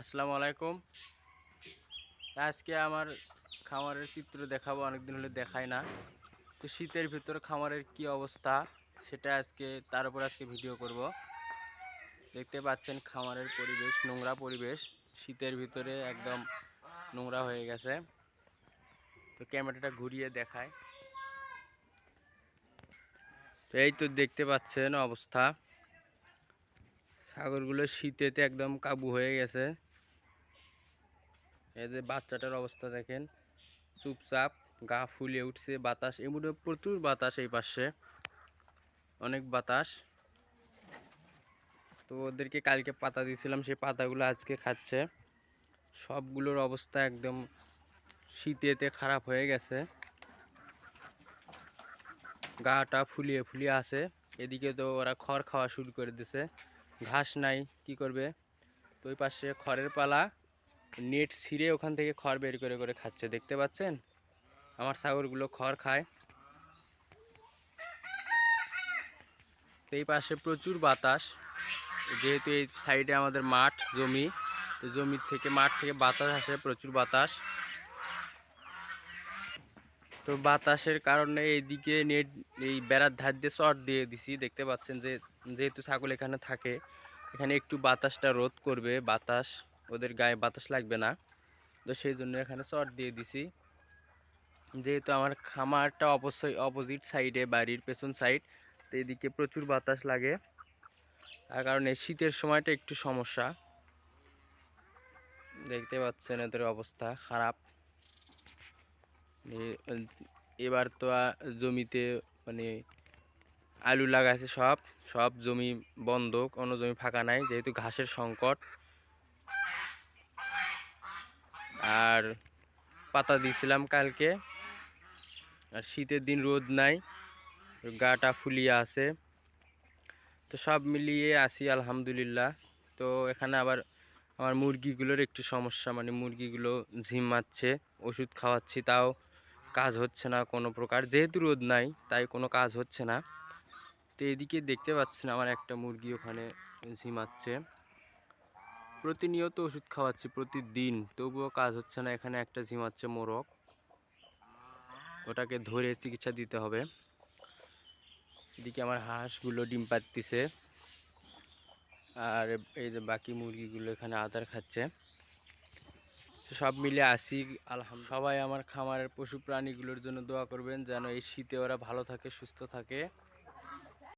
আসসালামু আলাইকুম। আজকে আমার খামারের চিত্র দেখাবো, অনেকদিন হলে দেখাই না। তো শীতের ভিতর খামারের কি অবস্থা, সেটা আজকে, তার উপর আজকে ভিডিও করব। দেখতে পাচ্ছেন খামারের পরিবেশ, নোংরা পরিবেশ। শীতের ভিতরে একদম নোংরা হয়ে গেছে। তো ক্যামেরাটা ঘুরিয়ে দেখায় তো এই তো দেখতে পাচ্ছেন অবস্থা। ছাগলগুলো শীতেতে একদম কাবু হয়ে গেছে। এই যে বাচ্চাটার অবস্থা দেখেন। চুপচাপ, গা ফুলে উঠছে, বাতাস এমনি প্রচুর বাতাস এই পাশে। অনেক বাতাস। তো ওদেরকে কালকে পাতা দিয়েছিলাম, সেই পাতাগুলো আজকে খাচ্ছে। সবগুলোর অবস্থা একদম শীতেতে খারাপ হয়ে গেছে। গাটা ফুলিয়ে ফুলিয়ে আসে এদিকে তো ওরা খড় খাওয়া শুরু করে দিছে। ঘাস নাই, কি করবে? তো ওই পাশে খড়ের পালা। নেট ছিঁড়ে ওখান থেকে খড় বের করে করে খাচ্ছে, দেখতে পাচ্ছেন? আমার ছাগলগুলো খড় খায়। তো এই পাশে প্রচুর বাতাস, যেহেতু এই সাইডে আমাদের মাঠ, জমি, তো জমির থেকে, মাঠ থেকে বাতাস আসে, প্রচুর বাতাস। তো বাতাসের কারণে এইদিকে নেট, এই বেড়ার ধার দিয়ে চট দিয়ে দিছি, দেখতে পাচ্ছেন যে, যেহেতু ছাগল এখানে থাকে, এখানে একটু বাতাসটা রোধ করবে, বাতাস। ওদের গায়ে বাতাস লাগবে না। তো সেই জন্য এখানে চট দিয়ে দিছি। যেহেতু আমার খামারটা অবশ্যই অপোজিট সাইডে বাড়ির পেছন সাইড তো এদিকে প্রচুর বাতাস লাগে। তার কারণে শীতের সময়টা একটু সমস্যা। দেখতে পাচ্ছেন এদের অবস্থা খারাপ। এবার তো জমিতে মানে আলু লাগাইছে সব। সব জমি বন্ধ কোনো জমি ফাঁকা নাই, যেহেতু ঘাসের সংকট। আর পাতা দিয়েছিলাম কালকে। আর শীতের দিন রোদ নাই, গাটা ফুলিয়ে আছে। তো সব মিলিয়ে আসি আলহামদুলিল্লাহ। তো এখানে আবার আমার মুরগিগুলোর একটু সমস্যা মানে মুরগিগুলো ঝিমাচ্ছে ওষুধ খাওয়াচ্ছি, তাও কাজ হচ্ছে না কোনো প্রকার। যেহেতু রোদ নাই, তাই কোনো কাজ হচ্ছে না। তো এদিকে দেখতে পাচ্ছেন আমার একটা মুরগি ওখানে ঝিমাচ্ছে প্রতিনিয়ত ওষুধ খাওয়াচ্ছি প্রতিদিন, তবুও কাজ হচ্ছে না, এখানে একটা ঝিমাচ্ছে মোরগ। ওটাকে ধরে চিকিৎসা দিতে হবে। এদিকে আমার হাঁসগুলো ডিম পাড়তিছে। আর এই যে বাকি মুরগিগুলো এখানে আদার খাচ্ছে। সব মিলে আসি আলহাম সবাই আমার খামারের পশু প্রাণীগুলোর জন্য দোয়া করবেন, যেন এই শীতে ওরা ভালো থাকে, সুস্থ থাকে।